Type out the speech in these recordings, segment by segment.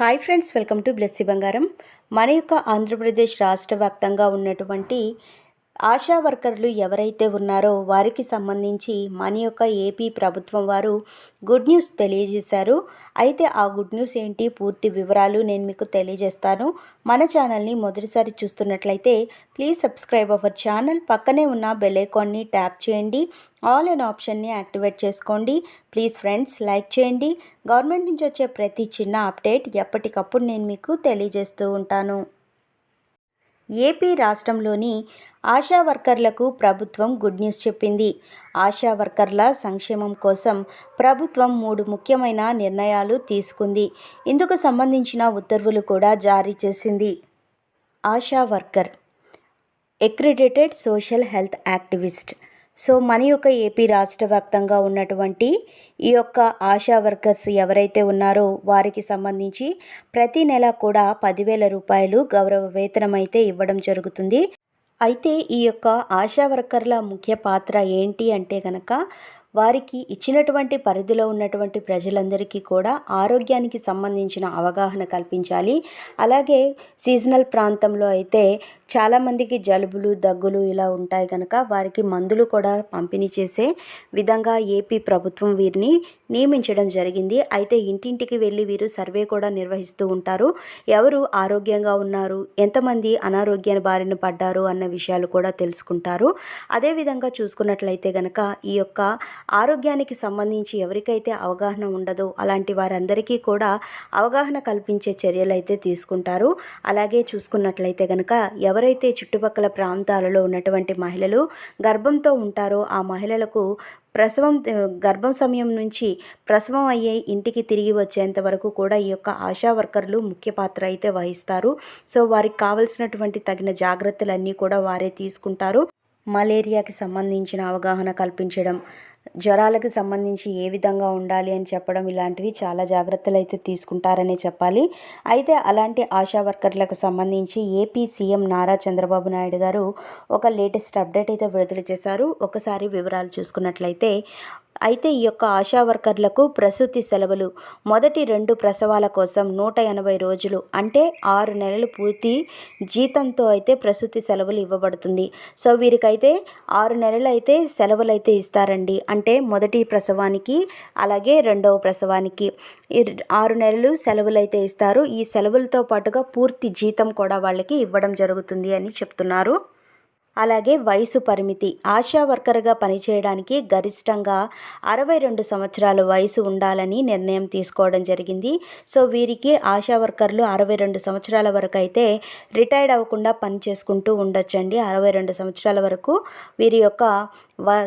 Hi friends welcome to Blessy Bangaram. మన యొక్క ఆంధ్రప్రదేశ్ రాష్ట్ర వ్యాప్తంగా ఉన్నటువంటి ఆశా వర్కర్లు ఎవరైతే ఉన్నారో వారికి సంబంధించి మన యొక్క ఏపీ ప్రభుత్వం వారు గుడ్ న్యూస్ తెలియజేశారు. అయితే ఆ గుడ్ న్యూస్ ఏంటి? పూర్తి వివరాలు నేను మీకు తెలియజేస్తాను. మన ఛానల్ని మొదటిసారి చూస్తున్నట్లయితే ప్లీజ్ సబ్స్క్రైబ్ అవర్ ఛానల్. పక్కనే ఉన్న బెల్ ఐకాన్ని ట్యాప్ చేయండి. ఆల్ అండ్ ఆప్షన్ని యాక్టివేట్ చేసుకోండి. ప్లీజ్ ఫ్రెండ్స్ లైక్ చేయండి. గవర్నమెంట్ నుంచి వచ్చే ప్రతి చిన్న అప్డేట్ ఎప్పటికప్పుడు నేను మీకు తెలియజేస్తూ ఉంటాను. ఏపీ రాష్ట్రంలోని ఆశా వర్కర్లకు ప్రభుత్వం గుడ్ న్యూస్ చెప్పింది. ఆశా వర్కర్ల సంక్షేమం కోసం ప్రభుత్వం మూడు ముఖ్యమైన నిర్ణయాలు తీసుకుంది. ఇందుకు సంబంధించిన ఉత్తర్వులు కూడా జారీ చేసింది. Asha worker accredited social health activist so మన యొక్క ఏపీ రాష్ట్ర వ్యాప్తంగా ఉన్నటువంటి ఈ యొక్క ఆశా వర్కర్స్ ఎవరైతే ఉన్నారో వారికి సంబంధించి ప్రతి నెల కూడా పదివేల రూపాయలు గౌరవ వేతనం అయితే ఇవ్వడం జరుగుతుంది. అయితే ఈ యొక్క ఆశా వర్కర్ల ముఖ్య పాత్ర ఏంటి అంటే కనుక వారికి ఇచ్చినటువంటి పరిధిలో ఉన్నటువంటి ప్రజలందరికీ కూడా ఆరోగ్యానికి సంబంధించిన అవగాహన కల్పించాలి. అలాగే సీజనల్ ప్రాంతంలో అయితే చాలామందికి జలుబులు దగ్గులు ఇలా ఉంటాయి కనుక వారికి మందులు కూడా పంపిణీ చేసే విధంగా ఏపీ ప్రభుత్వం వీరిని నియమించడం జరిగింది. అయితే ఇంటింటికి వెళ్ళి వీరు సర్వే కూడా నిర్వహిస్తూ ఉంటారు. ఎవరు ఆరోగ్యంగా ఉన్నారు? ఎంతమంది అనారోగ్యాన్ని బారిన పడ్డారు? అన్న విషయాలు కూడా తెలుసుకుంటారు. అదేవిధంగా చూసుకున్నట్లయితే కనుక ఈ యొక్క ఆరోగ్యానికి సంబంధించి ఎవరికైతే అవగాహన ఉండదో అలాంటి వారందరికీ కూడా అవగాహన కల్పించే చర్యలు అయితే తీసుకుంటారు. అలాగే చూసుకున్నట్లయితే కనుక ఎవరైతే చుట్టుపక్కల ప్రాంతాలలో ఉన్నటువంటి మహిళలు గర్భంతో ఉంటారో ఆ మహిళలకు ప్రసవం గర్భం సమయం నుంచి ప్రసవం అయ్యే ఇంటికి తిరిగి వచ్చేంత వరకు కూడా ఈ యొక్క ఆశా వర్కర్లు ముఖ్య పాత్ర అయితే వహిస్తారు. సో వారికి కావలసినటువంటి తగిన జాగ్రత్తలన్నీ కూడా వారే తీసుకుంటారు. మలేరియాకి సంబంధించిన అవగాహన కల్పించడం జ్వరాలకు సంబంధించి ఏ విధంగా ఉండాలి అని చెప్పడం ఇలాంటివి చాలా జాగ్రత్తలు అయితే తీసుకుంటారనే చెప్పాలి. అయితే అలాంటి ఆశా వర్కర్లకు సంబంధించి ఏపీ సీఎం నారా చంద్రబాబు నాయుడు గారు ఒక లేటెస్ట్ అప్డేట్ అయితే విడుదల చేశారు. ఒకసారి వివరాలు చూసుకున్నట్లయితే అయితే ఈ యొక్క ఆశా వర్కర్లకు ప్రసూతి సెలవులు మొదటి రెండు ప్రసవాల కోసం నూట ఎనభై రోజులు అంటే ఆరు నెలలు పూర్తి జీతంతో అయితే ప్రసూతి సెలవులు ఇవ్వబడుతుంది. సో వీరికైతే ఆరు నెలలు అయితే సెలవులు అయితే ఇస్తారండి. అంటే మొదటి ప్రసవానికి అలాగే రెండవ ప్రసవానికి. ఆరు నెలలు సెలవులు అయితే ఇస్తారు. ఈ సెలవులతో పాటుగా పూర్తి జీతం కూడా వాళ్ళకి ఇవ్వడం జరుగుతుంది అని చెప్తున్నారు. అలాగే వయసు పరిమితి. ఆశా వర్కర్గా పనిచేయడానికి గరిష్టంగా అరవై రెండు సంవత్సరాల వయసు ఉండాలని నిర్ణయం తీసుకోవడం జరిగింది. సో వీరికి ఆశా వర్కర్లు అరవై రెండు సంవత్సరాల వరకు అయితే రిటైర్డ్ అవ్వకుండా పని చేసుకుంటూ ఉండొచ్చండి. అరవై రెండు సంవత్సరాల వరకు వీరి యొక్క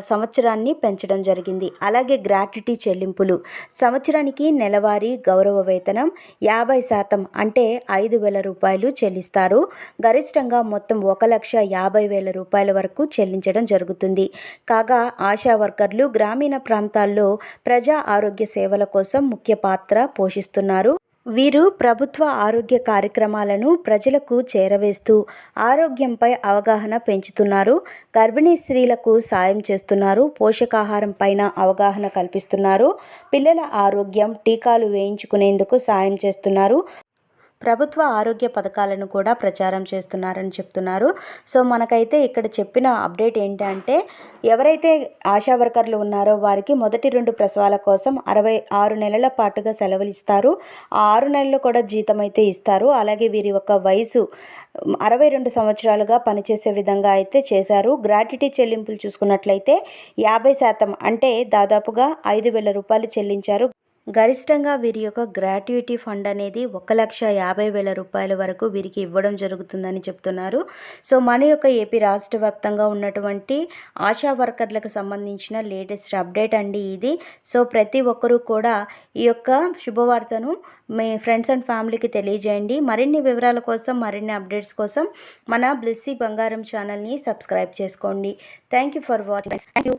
సంవత్సరాన్ని పెంచడం జరిగింది. అలాగే గ్రాట్యుటీ చెల్లింపులు. సంవత్సరానికి నెలవారీ గౌరవ వేతనం యాభై శాతం అంటే ఐదు వేల రూపాయలు చెల్లిస్తారు. గరిష్టంగా మొత్తం ఒక లక్ష యాభై వేల రూపాయల వరకు చెల్లించడం జరుగుతుంది. కాగా ఆశా వర్కర్లు గ్రామీణ ప్రాంతాల్లో ప్రజా ఆరోగ్య సేవల కోసం ముఖ్య పాత్ర పోషిస్తున్నారు. వీరు ప్రభుత్వ ఆరోగ్య కార్యక్రమాలను ప్రజలకు చేరవేస్తూ ఆరోగ్యంపై అవగాహన పెంచుతున్నారు. గర్భిణీ స్త్రీలకు సాయం చేస్తున్నారు. పోషకాహారం పైన అవగాహన కల్పిస్తున్నారు. పిల్లల ఆరోగ్యం టీకాలు వేయించుకునేందుకు సాయం చేస్తున్నారు. ప్రభుత్వ ఆరోగ్య పథకాలను కూడా ప్రచారం చేస్తున్నారని చెప్తున్నారు. సో మనకైతే ఇక్కడ చెప్పిన అప్డేట్ ఏంటంటే ఎవరైతే ఆశా వర్కర్లు ఉన్నారో వారికి మొదటి రెండు ప్రసవాల కోసం అరవై ఆరు నెలల పాటుగా సెలవులు ఇస్తారు ఆ ఆరు నెలలు కూడా జీతం అయితే ఇస్తారు. అలాగే వీరి యొక్క వయసు అరవై రెండు సంవత్సరాలుగా పనిచేసే విధంగా అయితే చేశారు. గ్రాట్యుటీ చెల్లింపులు చూసుకున్నట్లయితే యాభై శాతం అంటే దాదాపుగా ఐదు వేల రూపాయలు చెల్లించారు. గరిష్టంగా వీరి యొక్క గ్రాట్యుటీ ఫండ్ అనేది ఒక లక్ష యాభై వేల రూపాయల వరకు వీరికి ఇవ్వడం జరుగుతుందని చెప్తున్నారు. సో మన యొక్క ఏపీ రాష్ట్ర వ్యాప్తంగా ఉన్నటువంటి ఆశా వర్కర్లకు సంబంధించిన లేటెస్ట్ అప్డేట్ అండి ఇది. సో ప్రతి ఒక్కరూ కూడా ఈ యొక్క శుభవార్తను మీ ఫ్రెండ్స్ అండ్ ఫ్యామిలీకి తెలియజేయండి. మరిన్ని వివరాల కోసం మరిన్ని అప్డేట్స్ కోసం మన బ్లెస్సీ బంగారం ఛానల్ని సబ్స్క్రైబ్ చేసుకోండి. Thank you for watching thank you